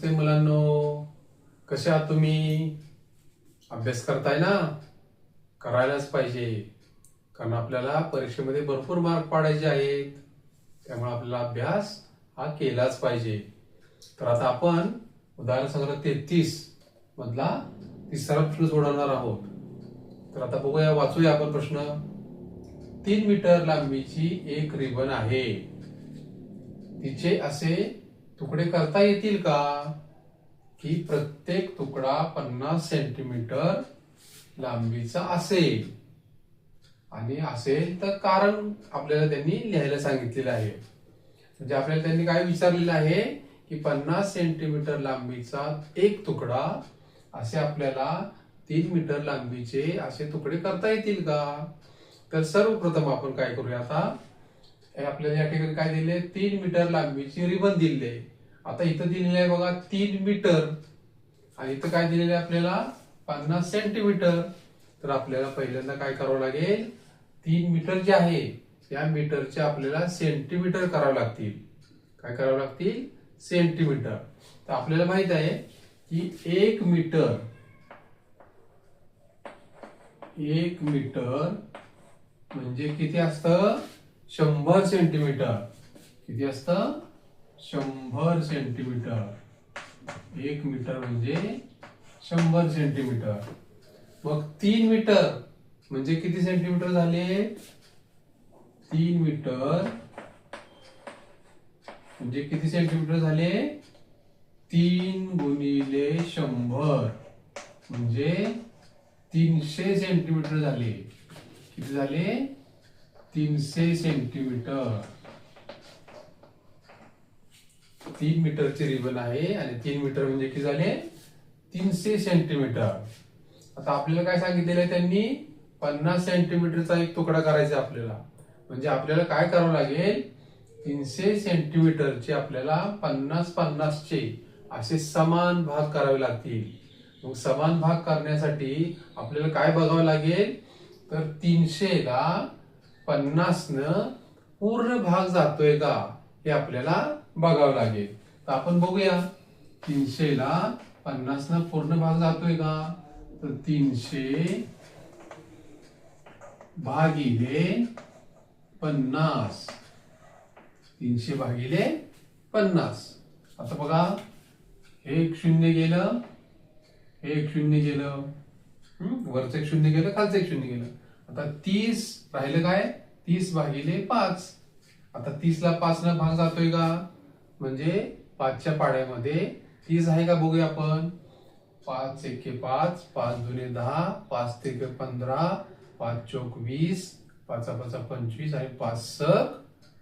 नमस्ते मुलांनो. कशा तुम्ही? अभ्यास करताय ना? करायलाच पाहिजे. कारण आपल्याला परीक्षेमध्ये भरपूर मार्क पाडायचे आहेत. त्यामुळे आपल्याला अभ्यास हा केलाच पाहिजे. तर आता आपण उदाहरण संग्रह तेहतीस मधला तिसरा प्रश्न सोडवणार आहोत. तर आता बघूया वाचूया आपण प्रश्न. तीन मीटर लांबीची एक रिबन आहे. तिचे असे तुकडे करता येतील का? की प्रत्येक तुकडा पन्नास सेंटीमीटर लांबीचा असेल. आणि असेल तर कारण आपल्याला त्यांनी लिहायला सांगितलेलं आहे. म्हणजे आपल्याला त्यांनी काय विचारलेलं आहे? की पन्नास सेंटीमीटर लांबीचा एक तुकडा असे आपल्याला तीन मीटर लांबीचे असे तुकडे करता येतील का? तर सर्वप्रथम आपण काय करूया आता? आपल्याला या ठिकाणी काय दिले तीन मीटर लांबीची रिबन दिली आहे आता इथं दिलेलं आहे बघा तीन मीटर. आणि इथं काय दिलेलं आहे आपल्याला? पन्नास सेंटीमीटर तर आपल्याला पहिल्यांदा काय करावं लागेल? तीन मीटर जे आहे त्या मीटरचे आपल्याला सेंटीमीटर करावं लागतील. काय करावं लागतील? सेंटीमीटर तर आपल्याला माहीत आहे की एक मीटर एक मीटर म्हणजे किती असतं? शंभर सेंटीमीटर. किती असतं? शंभर सेंटीमीटर. एक मीटर म्हणजे शंभर सेंटीमीटर. मग तीन मीटर म्हणजे किती सेंटीमीटर झाले? तीन मीटर. म्हणजे किती सेंटीमीटर झाले? तीन गुणिले शंभर. म्हणजे तीनशे सेंटीमीटर झाले. किती झाले? तीनशे सेंटीमीटर. तीन मीटरचे रिबन आहे आणि तीन मीटर म्हणजे किती झाले? तीनशे सेंटीमीटर. आता आपल्याला काय सांगितलेलं आहे त्यांनी? पन्नास सेंटीमीटरचा एक तुकडा करायचा आपल्याला. म्हणजे आपल्याला काय करावं लागेल? तीनशे सेंटीमीटरचे आपल्याला पन्नास पन्नासचे असे समान भाग करावे लागतील. मग समान भाग करण्यासाठी आपल्याला काय बघावं लागेल? तर तीनशेला ला पन्नास न पूर्ण भाग जातोय का हे आपल्याला बघावं लागेल. तर आपण बघूया. तीनशे ला पन्नास न पूर्ण भाग जातोय का? तर तीनशे भागिले पन्नास. तीनशे भागिले पन्नास. आता बघा. एक शून्य गेलं. एक शून्य गेलं. हम्म? वरचं एक शून्य गेलं खालचं एक शून्य गेलं. आता तीस राहिलं काय? तीस भागिले पाच. आता तीस ला पाच न भाग जातोय का? म्हणजे पाचच्या पाड्यामध्ये तीस आहे का बघूया आपण. पाच एके पाच पाच जुने दहा पाच ते पंधरा पाच चौक वीस पाचा पाचा पंचवीस आणि पाच सक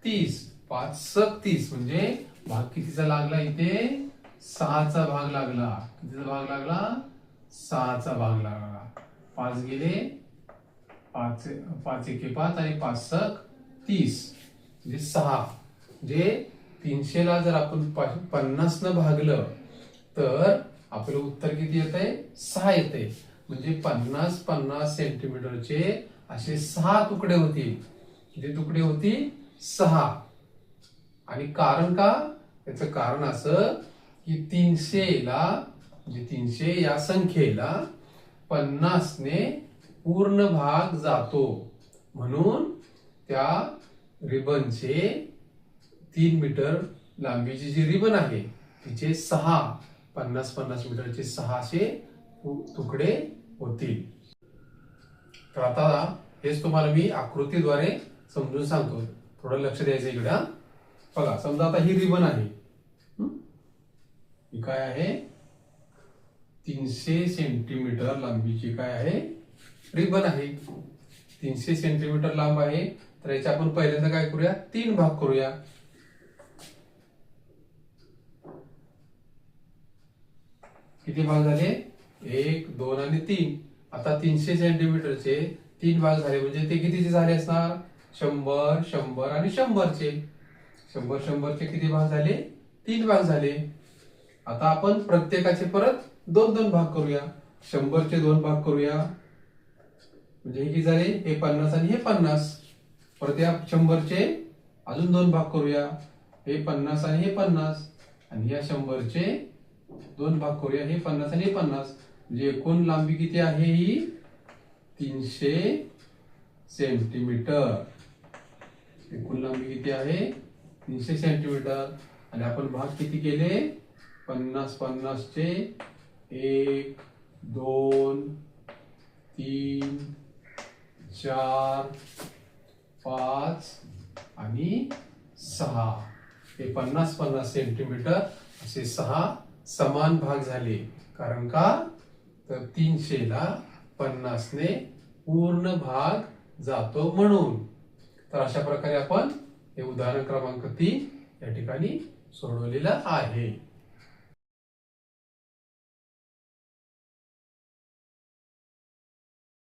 तीस. पाच सक तीस म्हणजे भाग कितीचा लागला इथे? सहाचा भाग लागला. कितीचा भाग लागला? सहाचा भाग लागला. पाच गेले पाच पाच एके पाच आणि पाच सक तीस. म्हणजे सहा. म्हणजे तीनशेला जर आपण पन्नास न भागलं तर आपलं उत्तर किती येत आहे सहा येते म्हणजे पन्नास पन्नास सेंटीमीटरचे असे सहा तुकडे होतील. जे तुकडे होतील सहा. आणि कारण का? याचं कारण असं की तीनशेला म्हणजे तीनशे या संख्येला पन्नासने पूर्ण भाग जातो. म्हणून त्या रिबनचे तीन मीटर लांबीची जी रिबन आहे तिचे सहा पन्नास पन्नास मीटरचे सहाशे तुकडे होतील. तर आता हेच तुम्हाला मी आकृतीद्वारे समजून सांगतो. थोडं लक्ष द्यायचं इकडे बघा समजा आता ही रिबन आहे. ही काय आहे? तीनशे सेंटीमीटर लांबीची काय आहे? रिबन आहे. तीनशे सेंटीमीटर लांब आहे. तर याच्या आपण पहिल्यांदा काय करूया? तीन भाग करूया. किती भाग झाले? एक दोन आणि तीन. आता तीनशे सेंटीमीटरचे तीन भाग झाले. म्हणजे ते कितीचे झाले असणार? शंभर शंभर आणि शंभरचे. शंभर शंभरचे किती भाग झाले? तीन भाग झाले. आता आपण प्रत्येकाचे परत दोन दोन भाग करूया. शंभरचे दोन भाग करूया. म्हणजे हे किती झाले हे पन्नास आणि हे पन्नास परत या शंभरचे अजून दोन भाग करूया. हे पन्नास आणि हे पन्नास आणि या शंभरचे दोन भाग करूया. हे पन्नास आणि हे पन्नास. म्हणजे एकूण लांबी किती आहे ही? तीनशे सेंटीमीटर. एकूण लांबी किती आहे? तीनशे सेंटीमीटर. आणि आपण भाग किती केले? पन्नास पन्नासचे एक दोन तीन चार पाच आणि सहा. हे पन्नास पन्नास सेंटीमीटर असे सहा समान भाग झाले. कारण का? तर तीनशेला पन्नासने पूर्ण भाग जातो म्हणून. तर अशा प्रकारे आपण हे उदाहरण क्रमांक तीन या ठिकाणी सोडवलेलं आहे.